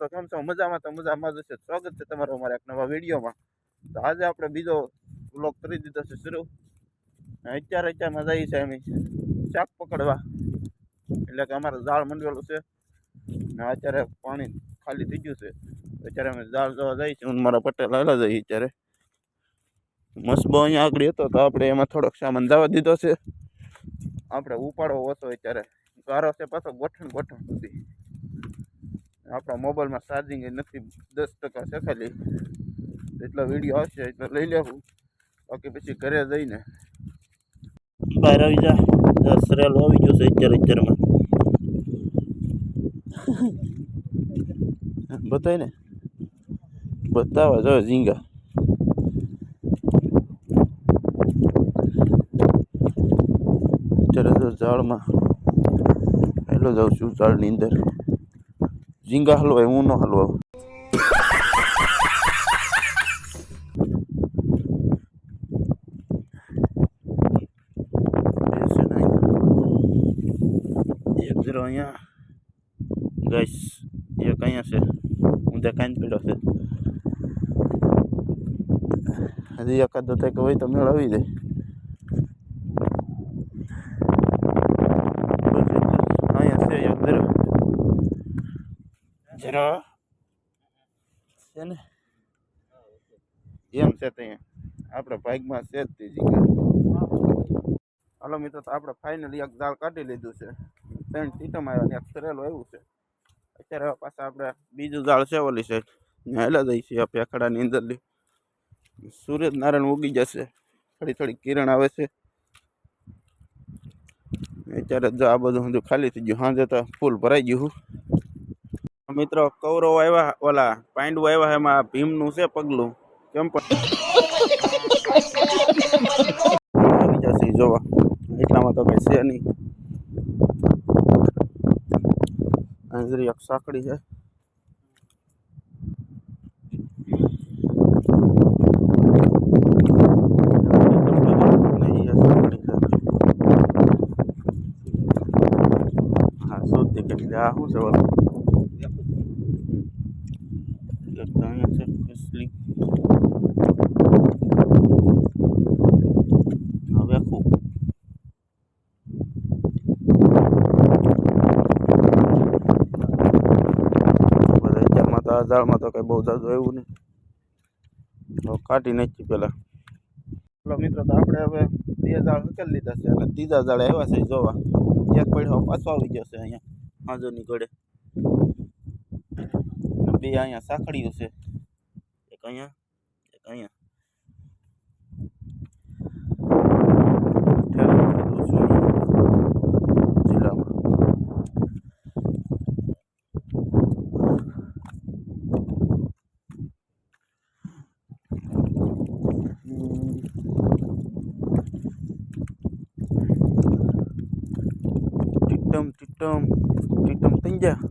તો કેમ છો? મજામાં? તો મજામાં જ છે સ્વાગત છે તમારું અમારા એક નવા વિડીયોમાં. તો આજે આપણે બીજો વ્લોગ કરી દીધો છે શરૂ. અત્યારે અત્યારમાં જઈએ છે અમે શાક પકડવા. એટલે કે અમારે ઝાડ મંડવેલું છે. ને અત્યારે પાણી ખાલી થઈ ગયું છે. અત્યારે અમે ઝાડ જોવા જઈએ છીએ. મારા પટેલ હાલા જઈએ અત્યારે. મસબો અહીંયા આગળ હતો તો આપણે એમાં થોડોક સામાન જવા દીધો છે. આપણે ઉપાડવો હતો અત્યારે ગારો છે પાછો ગોઠણ ગોઠણ સુધી. આપણા મોબાઈલમાં ચાર્જિંગ નથી, દસ ટકા છે ખાલી. એટલો વીડિયો આવશે, એટલે લઈ લેવું. બાકી પછી ઘરે જઈને. બહાર આવી જા. દસ રેલ આવી ગયું અત્યારે અત્યારમાં. બતાય ને. બતાવા, જો ઝીંગા. અત્યારે તો ઝાડમાં, હેલો જાઉં છું ઝાડની અંદર. Jingaslo en uno a luego. Guys, ya caña se, un decaño pero se. Así ya cada teca voy también la vida. જરો છે ને એમ છે ત્યાં આપણે ભાગમાં છે જ તે જગ્યા હાલો મિત્રો તો આપણે ફાઇનલી એક દાળ કાઢી લીધું છે ત્રણ ટીટમ આવ્યા ને એક સરેલું આવ્યું છે અત્યારે હવે પાછા આપણે બીજું દાળ છે ઓલી સાઈડ હેલા જઈ છીએ આપણે અખાડાની અંદરલી સૂરજ નારાયણ ઉગી જશે થોડી થોડી કિરણ આવે છે અત્યારે જો આ બધું બધું ખાલી થઈ ગયું સાંજે તો ફૂલ ભરાઈ ગયું મિત્રો, કૌરવ આવ્યા, ઓલા પાંડુ આવ્યા એમાં ભીમનું છે પગલું. કેમ પણ જશે જોવા. એટલામાં તો કઈ છે નહીં. એક સાંકડી છે. ને ઈ આ સાંકડી છે. હા શોધી કેટલી આ શું છે ઓલું એક તો અહીંયા છે કસલી હવે ખૂબ બધા અત્યારમાં તો આ ઝાડમાં તો કઈ બહુ જાજુ આવ્યું નહીં તો કાઢી નાખી પેલા ચલો મિત્રો તો આપણે હવે બે ઝાડ હકેલી લીધા છે અને ત્રીજા ઝાડ આવ્યા છે જોવા એક પડ્યો પાછો આવી ગયો છે અહીંયા હાજરની ઘડે અને બે અહીંયા સાંકળ્યું છે એક અહીંયા એક અહીંયા ઠેલી મૂકી દઉં છું અહીંયા જિલ્લામાં ટીટમ ટીટમ ટીટમ થઈ જા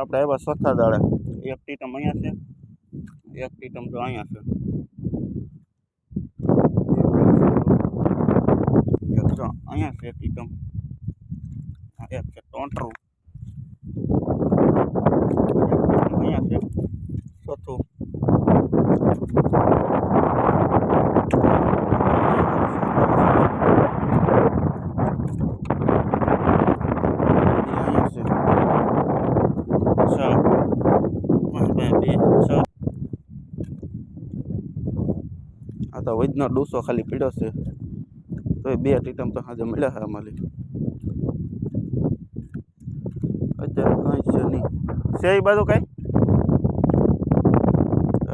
આપણે આવ્યા ચોથા દાડે. એક ટીટમ અહીંયા છે એક ટીટમ તો અહીંયા છે એક તો અહીંયા છે એક ટીટમ આ એક છે ટોંટરું એક ટીટમ અહીંયા છે ચોથું અહીંયા છે છ પાંચ બે બે છ આ ડૂસો ખાલી પીડ્યો છે. તો બે ટીટમ તો હાજર મળ્યા હા અમારી. અત્યારે કંઈ છે નહીં. છે એ બાજુ કાંઈ?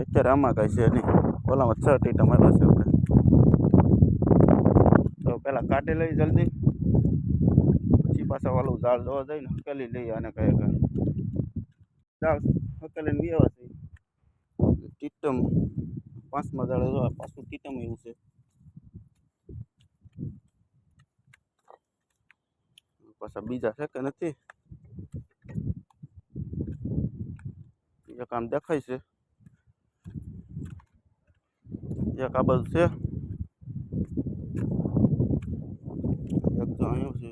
અત્યારે આમાં કાંઈ છે નહીં. ઓલામાં છ ટીટમ આવ્યા છે આપણે તો પહેલાં કાઢી લઈ જલ્દી. પછી પાછા વાલું ઝાડ જોવા જઈને હકેલી લઈએ અને કઈ કઈ. ઝાડ હકેલીને વ્યવા છે. ટીટમ પાંચમા દાડે જોવા પાછું ટીટમ એવું પાછા બીજા છે કે નથી? એક આમ દેખાય છે. એક આ બાજુ છે. એક તો અહીંયા છે.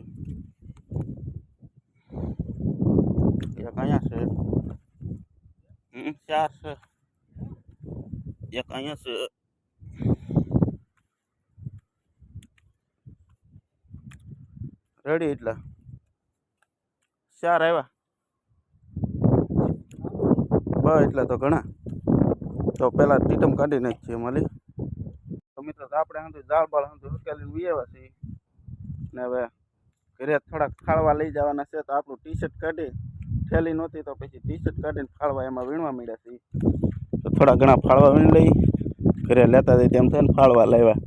એક અહીંયા છે. ચાર છે. એક અહીંયા છે. રેડી એટલા. ચાર આવ્યા. બસ એટલા તો ઘણા. તો પેલા ટીટમ કાઢી નાખીએ માલી તો મિત્રો આપણે હંધું જાળ બાળ હંધું ઉકેલીને વિયેવા છીએ. ને હવે ઘરે થોડાક ફાળવા લઈ જવાના છે તો આપણું ટી શર્ટ કાઢી. થેલી નહોતી તો પછી ટી શર્ટ કાઢીને ફાળવા એમાં વીણવા મળ્યા છે તો થોડા ઘણા ફાળવા વીણ લઈ. ઘરે લેતા જઈ તેમ થઈને ફાળવા લાવ્યા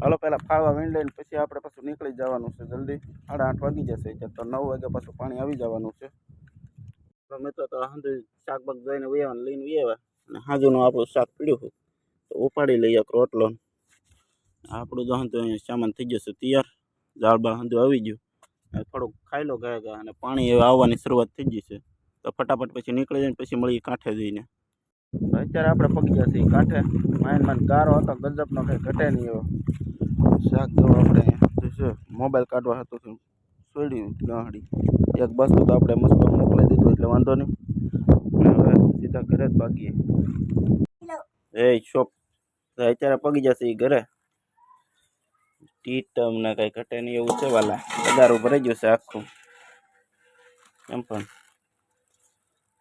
હાલો, પહેલાં ફાળવા વીણ લઈને પછી આપણે પાછું નીકળી જવાનું છે જલ્દી. સાડા આઠ વાગી જશે તો નવ વાગે પાછું પાણી આવી જવાનું છે. મિત્રો તો હાંધુ શાકબાગ જોઈને વૈયાને લઈને વૈયા અને હાજુનું આપણું શાક પીડ્યું હતું. તો ઉપાડી લઈએ રોટલો. આપણું જો હાંધુ અહીંયા સામાન થઈ જશે તૈયાર. દાળ બાળ હાંધુ આવી ગયું. થોડુંક ખાઈ લો ગયા ગયા અને પાણી આવવાની શરૂઆત થઈ છે. તો ફટાફટ પછી નીકળી જઈને પછી મળીએ કાંઠે જઈને. તો અત્યારે આપણે પગી ગયા છીએ કાંઠે માઇન માઇન ગારો હતો ગજબનો કંઈ ઘટે નહીં એવો શાક જો આપણે અહીંયા જે છે મોબાઈલ કાઢવા હતું તો છોડ્યું ગાંહડી એક બસ તો આપણે મસ્ત મોકલી દીધું એટલે વાંધો નહીં અને હવે સીધા ઘરે જ ભાગીએ એ શોપ તો અત્યારે પગી જશે એ ઘરે ટીટમ ને કઈ ઘટે નહીં એવું છે વાલા પગારું ભરાઈ ગયું છે આખું એમ પણ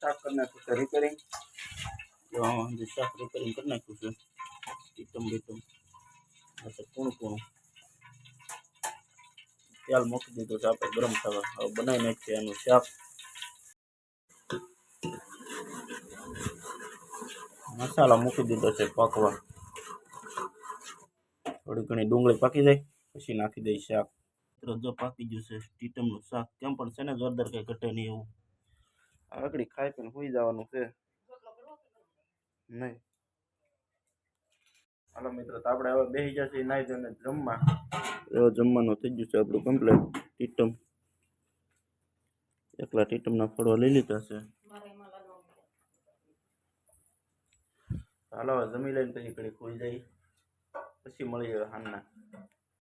શાક કરી નાખ્યું છે રિપેરિંગ શાક રિપેરિંગ કરી નાખ્યું છે ટીટમ બીટમ આ છે કૂણું કૂણું તેલ મૂકી દીધું છે આપણે ગરમ થવા હવે બનાવી નાખીએ એનું શાક મસાલો મૂકી દીધો છે પાકવા થોડી ઘણી ડુંગળી પાકી જાય પછી નાખી દઈ શાક મિત્રો જો પાકી ગયું છે ટીટમનું શાક કેમ પણ છે ને જોરદાર કંઈ ઘટે નહીં એવું આગળ ખાઈ પીને હોઈ જવાનું છે. નહીં. હાલો મિત્રો તો આપણે હવે બેસી જશે નાઈ ધોઈને જમવા. એવો જમવાનું થઈ ગયું છે આપણું કમ્પ્લેટ ટીટમ. એકલા ટીટમના ફળવા લઈ લીધા છે. હાલો જમી લઈને પછી ઘડી ખોઈ જાય પછી મળી જાય હાનના